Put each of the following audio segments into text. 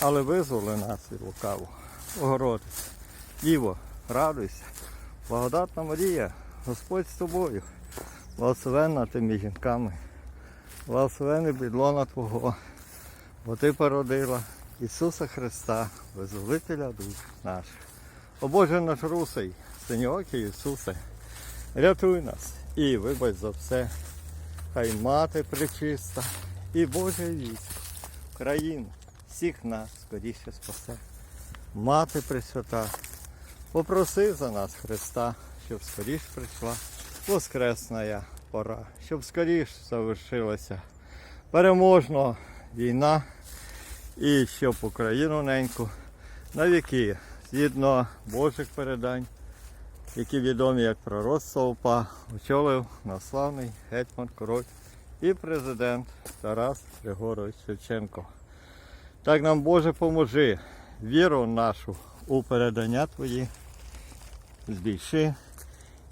але визволи нас від лукаву. Богородиця, Діво, радуйся, благодатна Марія, Господь з тобою, благословенна ти між жінками, благословений бідлона Твого, бо Ти породила Ісуса Христа, визволителя душ наших. О Боже наш русий, синьокий Ісусе, рятуй нас і вибач за все. Хай мати пречиста і Боже вість, країну, всіх нас скоріше спасе. Мати Пресвята, попроси за нас Христа, щоб скоріш прийшла воскресна пора, щоб скоріш завершилася переможна війна і щоб Україну неньку на віки, згідно Божих передань, які відомі як пророцтво УПА, очолив наславний гетьман король і президент Тарас Григорович Шевченко. Так нам Боже поможи, віру нашу у передання Твої збільши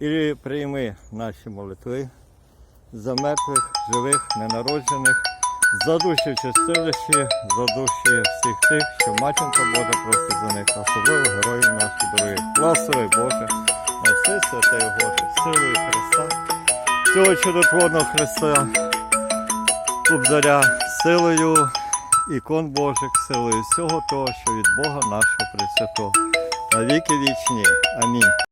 і прийми наші молитви за мертвих, живих, ненароджених, за душі в чистилищі, за душі всіх тих, що матінка Божа просить за них, особливо героїв наших дорогих. Благослови Боже на все святе Боже, силою Христа, цього чудотворного Христа, Кобзаря, силою ікон Божих, силою всього того, що від Бога нашого Пресвятого. На віки вічні. Амінь.